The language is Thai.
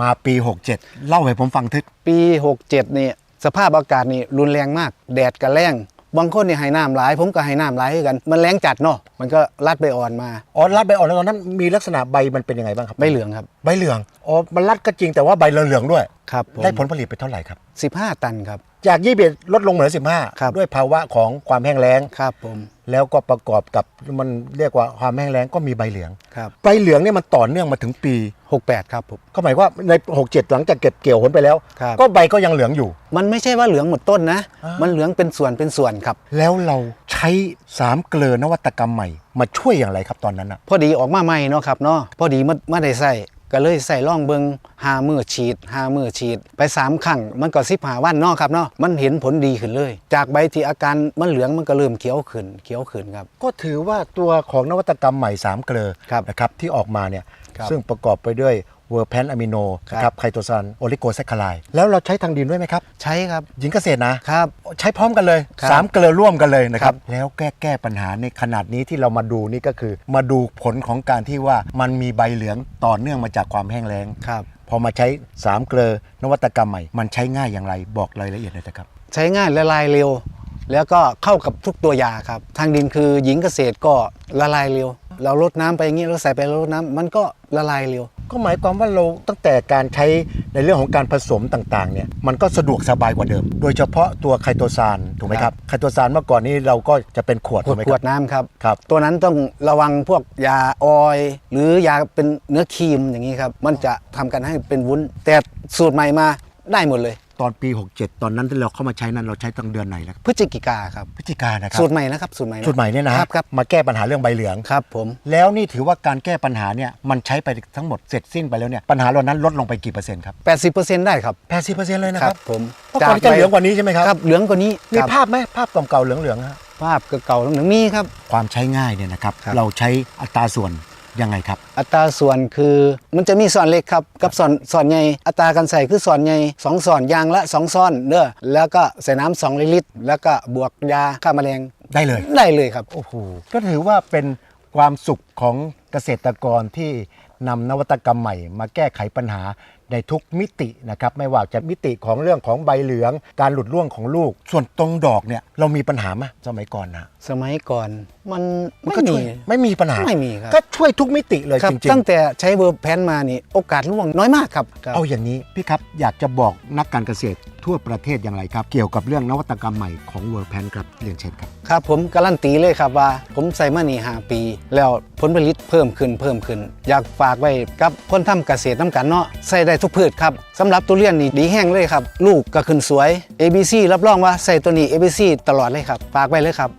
มาปี 67 เล่าให้ผมฟังทึดปี 67นี่สภาพอากาศนี่รุนแรงมาก แดดก็แรงบางคนนี่ให้น้ำหลาย ผมก็ให้น้ำหลายคือกัน มันแรงจัดเนาะมันก็ลัดใบอ่อนมา อ๋อรัดใบอ่อนแล้วตอนนั้นมีลักษณะใบมันเป็นยังไงบ้างครับใบเหลืองครับ ใบเหลืองอ๋อมันรัดก็จริงแต่ว่าใบเหลืองๆด้วย ครับผมได้ผลผลิตไปเท่าไหร่ครับ 15 ตันครับ จากยี่สิบลดลงเหลือ ครับ 15 ด้วยภาวะของความแห้งแล้ง ครับผมแล้วก็ประกอบกับมันเรียกว่าความแห้งแล้งก็มีใบเหลือง ครับใบเหลืองเนี่ยมันต่อเนื่องมาถึงปี 68 ครับผม ก็หมายว่าใน 67 หลังจากเก็บเกี่ยวผลไปแล้ว ครับ ก็ใบก็ยังเหลืองอยู่ มันไม่ใช่ว่าเหลืองหมดต้นนะอ่ามัมันเหลืองเป็นส่วนเป็นส่วนครับ แล้วเรา ใช้สามเกลือนวัตกรรมใหม่มาช่วยอย่างไรครับตอนนั้นอะพอดีออกมาใหม่เนาะครับเนาะพอดีมามาได้ใส่ก็เลยใส่ร่องเบิงหามือฉีดหามือฉีด ไปสามครั้งมันก็สิบหาวันเนาะครับเนาะมันเห็นผลดีขึ้นเลย จากใบที่อาการมันเหลืองมันก็เริ่มเขียวขึ้นเขียวขึ้นครับ ก็ถือว่าตัวของนวัตกรรมใหม่สามเกลือครับนะครับที่ออกมาเนี่ยครับซึ่งประกอบไปด้วย เวอร์แพนอะมิโนครับนะครับไคโตซานโอลิโกแซคคาไลแล้วเราใช้ทางดินด้วยไหมครับ ใช้ครับหญิงเกษตรนะครับ ใช้พร้อมกันเลย ครับสามเกลือร่วมกันเลยนะครัครับบแล้วแก้แก้ปัญหาในขนาดนี้ที่เรามาดูนี่ก็คือ มาดูผลของการที่ว่ามันมีใบเหลืองต่อเนื่องมาจากความแห้งแล้งครับ พอมาใช้สามเกลือนวัตกรรมใหม่ มันใช้ง่ายอย่างไรบอกรายละเอียดหน่อยนะครับ ใช้ง่ายละลายเร็ว แล้วก็เข้ากับทุกตัวยาครับ ทางดินคือหญิงเกษตรก็ละลายเร็ว เราลดน้ำไปอย่างนี้เราใส่ไปเราลดน้ำมันก็ละลายเร็ว ก็หมายความว่าเราตั้งแต่การใช้ในเรื่องของการผสมต่างๆเนี่ยมันก็สะดวกสบายกว่าเดิม โดยเฉพาะตัวไคโตซานถูกไหมครับไคโตซานเมื่อก่อนนี้เราก็จะเป็นขวดขถูวกดไหมขควรัดบ น้ำครับ ครับ ตัวนั้นต้องระวังพวกยาออยล์หรือยาเป็นเนื้อครีมอย่างนี้ครับ มันจะทำกันให้เป็นวุ้น แต่สูตรใหม่มาได้หมดเลย ตอนปี 67 ตอนนั้นที่เราเข้ามาใช้นั้นเราใช้ตั้งเดือนไหนนะครับพฤศจิกาครับพฤศจิกายนนะครับสูตรใหม่นะครับสูตรใหม่ะสูตรใหม่เนี่ยนะครับครับ มาแก้ปัญหาเรื่องใบเหลืองครับผมแล้วนี่ถือว่าการแก้ปัญหาเนี่ยมันใช้ไปทั้งหมดเสร็จสิ้นไปแล้วเนี่ยปัญหาเหล่านั้นลดลงไปกี่เปอร์เซ็นต์ครับ80%ได้ครับ80%เลยนะคครัรับบผมเมื่อก่อนจะเหลืองกว่านี้ใช่ไหมครับครับเหลืองกว่านี้มีครับภาพไหมภาพเก่าๆเหลืองๆฮะภาพเก่าๆหนึ่งมีครับความใช้ง่ายเนี่ยนะครับครับเราใช้อัตราส่วน ยังไงครับ อัตราส่วนคือมันจะมีส่วนเล็กครับกับส่วนส่วนใหญ่อัตราการใส่คือส่วนใหญ่สองส่วนยางละสองส่วนเด้อแล้วก็ใส่น้ำสองลิตร แล้วก็บวกยาฆ่าแมลงได้เลย ได้เลยครับ โอ้โหก็ถือว่าเป็นความสุขของเกษตรกรที่นำนวัตกรรมใหม่ มาแก้ไขปัญหา ในทุกมิตินะครับไม่ว่าจะมิติของเรื่องของใบเหลือง การหลุดร่วงของลูก ส่วนตรงดอกเนี่ยเรามีปัญหาไหมสมัยก่อนนะสมัยก่อนมันมันไม่ก็ช่มีวยไม่มีปัญหาไม่มีครับก็ช่วยทุกมิติเลยครับจริงตั้งแต่ใช้เวอร์แพนมานี่โอกาสร่วงน้อยมากครับครับๆเอาอย่างนี้พี่ครับอยากจะบอกนักการเกษตรทั่วประเทศอย่างไรครับ เกี่ยวกับเรื่องนวัตกรรมใหม่ของเวอร์แพนครับเรียนเชิญครับ ครับผมการันตีเลยครับว่า ผมใส่มานี่หาปี แล้วผลผลิตเพิ่มขึ้นเพิ่มขึ้น อยากฝากไว้กับคนทำเกษตรน้ำกันเนาะใส่ได้ทุกพืชครับสำหรับตัวเรียนนี่ดีแห้งเลยครับ ลูกก็ขึ้นสวย ABC รับรองว่าใส่ตัวนี้ ABC ตลอดเลยครับฝากไว้เลยครับ